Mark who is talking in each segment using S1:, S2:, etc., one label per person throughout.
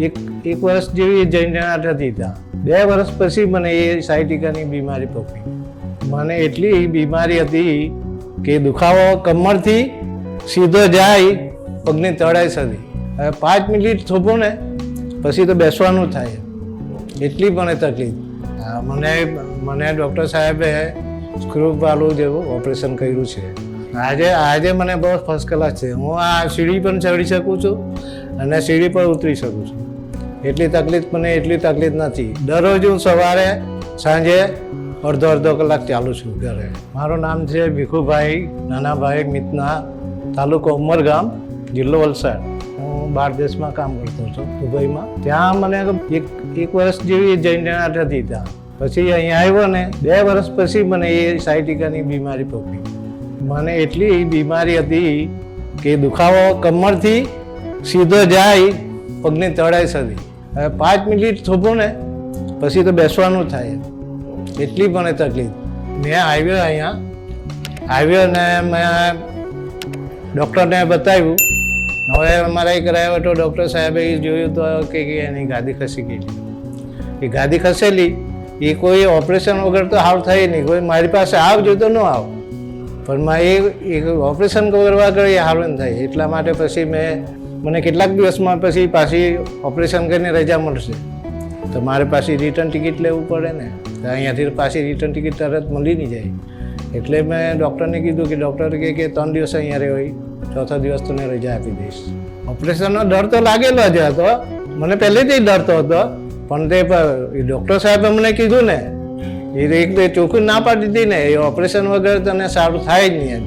S1: એક એક વર્ષ જેવી જંજણાટ હતી ત્યાં બે વર્ષ પછી મને એ સાયટિકાની બીમારી પકડી. મને એટલી બીમારી હતી કે દુખાવો કમરથી સીધો જાય, પગની તળાઈ સુધી હવે પાંચ મિનિટ થોભું ને, પછી તો બેસવાનું થાય. એટલી મને તકલીફ. મને મને ડૉક્ટર સાહેબે સ્ક્રૂ વાળું જેવું ઓપરેશન કર્યું છે. આજે આજે મને બહુ ફર્સ્ટ ક્લાસ છે. હું આ સીડી પણ ચડી શકું છું અને સીડી પર ઉતરી શકું છું. એટલી તકલીફ મને એટલી તકલીફ નથી. દરરોજ હું સવારે, સાંજે અડધો અડધો કલાક ચાલુ છું ઘરે. મારું નામ છે ભીખુભાઈ નાનાભાઈ મિતના તાલુકો ઉમરગામ, જિલ્લો વલસાડ. હું બહાર દેશમાં કામ કરતો છું, દુબઈમાં. ત્યાં મને એક એક વર્ષ જેવી જંજણાટ હતી ત્યાં પછી અહીંયા આવ્યો ને બે વર્ષ પછી મને એ સાયટિકાની બીમારી પકડી. મને એટલી બીમારી હતી કે દુખાવો કમરથી સીધો જાય, પગની તળાઈ હવે પાંચ મિનિટ થોભું ને, પછી તો બેસવાનું થાય. એટલી મને તકલીફ. મેં આવ્યો અહીંયા. આવ્યો ને મેં ડૉક્ટરને બતાવ્યું. હવે મારા એક રહ્યો હતો ડૉક્ટર સાહેબે જોયું તો કે કે એની ગાદી ખસી ગયેલી. એ ગાદી ખસેલી. એ કોઈ ઓપરેશન વગર તો હાવ થઈ નહીં. કોઈ મારી પાસે આવજો તો ન આવ પણ માં એ એક ઓપરેશન કરવા હાવ ન થાય. એટલા માટે પછી મેં મને કેટલાક દિવસમાં પછી પાછી ઓપરેશન કરીને રજા મળશે. તો મારે પાછી રિટર્ન ટિકિટ લેવું પડે ને. તો અહીંયાથી પાછી રિટર્ન ટિકિટ તરત મળી નહીં જાય. એટલે મેં ડૉક્ટરને કીધું કે ડૉક્ટર કહે કે ત્રણ દિવસ અહીંયા રહેવાય ચોથા દિવસ તને રજા આપી દઈશ. ઓપરેશનનો ડર તો લાગેલો જ હતો. મને પહેલેથી ડરતો હતો. પણ તે ડૉક્ટર સાહેબે મને કીધું ને એ તો એક ચોખ્ખું ના પાડી દીધી ને, એ ઓપરેશન વગર તને સારું થાય જ નહીં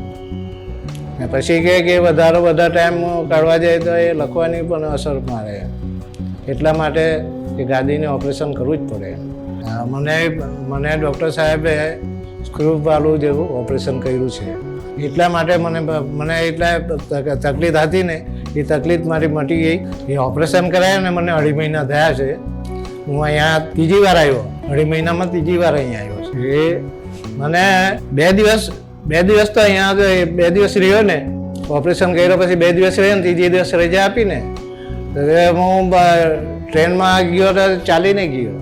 S1: ને પછી કહે કે વધારો બધા ટાઈમ કાઢવા જાય તો એ લખવાની પણ અસર મારે. એટલા માટે એ ગાદીને ઓપરેશન કરવું જ પડે. મને મને ડૉક્ટર સાહેબે સ્ક્રૂ વાળું જેવું ઓપરેશન કર્યું છે. એટલા માટે મને મને એટલા તકલીફ હતી ને, એ તકલીફ મારી મટી ગઈ. એ ઓપરેશન કરાયા ને મને અઢી મહિના થયા છે. હું અહીંયા ત્રીજી વાર આવ્યો. અઢી મહિનામાં ત્રીજી વાર અહીંયા આવ્યો છું. એ મને બે દિવસ બે દિવસ તો અહીંયા બે દિવસ રહ્યો ને. ઓપરેશન કર્યો પછી બે દિવસ રહ્યો ને ત્રીજી દિવસ રજા આપીને. તો હું ટ્રેનમાં ગયો તો ચાલીને ગયો.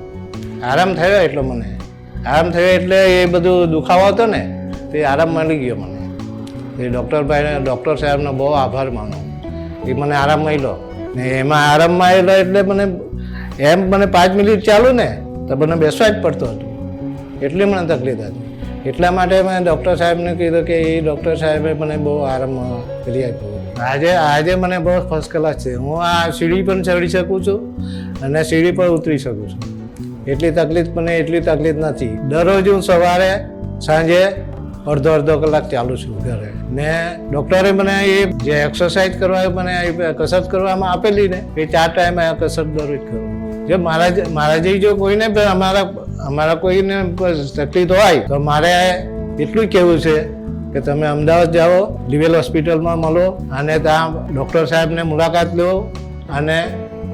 S1: આરામ થયો એટલો મને. આરામ થયો એટલે એ બધું દુખાવો હતો ને, તે આરામ મળી ગયો મને. એ ડૉક્ટર ભાઈને, ડૉક્ટર સાહેબનો બહુ આભાર માનો. એ મને આરામ મળ્યો. ને એમાં આરામ મળેલો એટલે મને એમ મને પાંચ મિનિટ ચાલુ ને, તો મને બેસવા જ પડતો હતો. એટલી મને તકલીફ હતી એટલા માટે મેં ડૉક્ટર સાહેબને કીધું કે એ ડૉક્ટર સાહેબે મને બહુ આરામ કરી આપ્યો. આજે આજે મને બહુ ફર્સ્ટ ક્લાસ છે. હું આ સીડી પણ ચડી શકું છું અને સીડી પર ઉતરી શકું છું. એટલી તકલીફ મને એટલી તકલીફ નથી. દરરોજ હું સવારે, સાંજે અડધો અડધો કલાક ચાલુ છું ઘરે ને ડૉક્ટરે મને એ જે એક્સરસાઇઝ કરવા મને કસરત કરવામાં આપેલી ને, એ ચાર ટાઈમ આ કસરત દરરોજ કરું. જો મારા મારા જો કોઈને અમારા અમારા કોઈને તકલીફ હોય, તો મારે એટલું કહેવું છે કે તમે અમદાવાદ જાઓ, લિવેલ હોસ્પિટલમાં મળો, અને ત્યાં ડૉક્ટર સાહેબને મુલાકાત લો, અને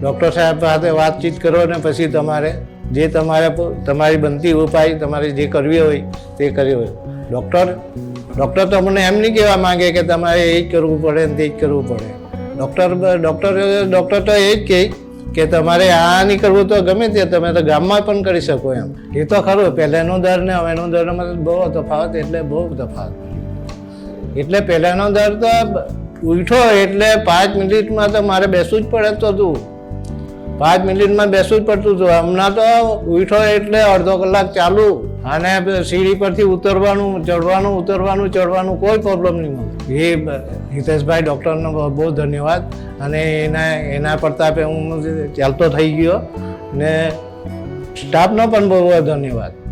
S1: ડૉક્ટર સાહેબ સાથે વાતચીત કરો, ને પછી તમારે જે તમારે તમારી બનતી ઉપાય, તમારે જે કરવી હોય, તે કરવી હોય. ડૉક્ટર ડૉક્ટર તો મને એમ નહીં કહેવા માંગે કે તમારે એ જ કરવું પડે ને તે જ કરવું પડે. ડૉક્ટર ડૉક્ટર ડૉક્ટર તો એ જ કહે કે તમારે આ નહીં કરવું તો ગમે તે, તમે તો ગામમાં પણ કરી શકો એમ. એ તો ખરું, પહેલાંનો દર ને હવેનો દરમાં બહુ તફાવત એટલે બહુ તફાવત. એટલે પહેલાંનો દર તો ઉઠો એટલે પાંચ મિનિટમાં તો મારે બેસવું જ પડે તો તું. પાંચ મિનિટમાં બેસવું જ પડતું હતું. હમણાં તો ઉઠો એટલે અડધો કલાક ચાલુ. અને સીડી પરથી ઉતરવાનું ચડવાનું ઉતરવાનું ચડવાનું કોઈ પ્રોબ્લેમ નહીં મળે એ હિતેશભાઈ ડૉક્ટરનો બહુ ધન્યવાદ. અને એના એના પ્રતાપે હું ચાલતો થઈ ગયો. ને સ્ટાફનો પણ બહુ ધન્યવાદ.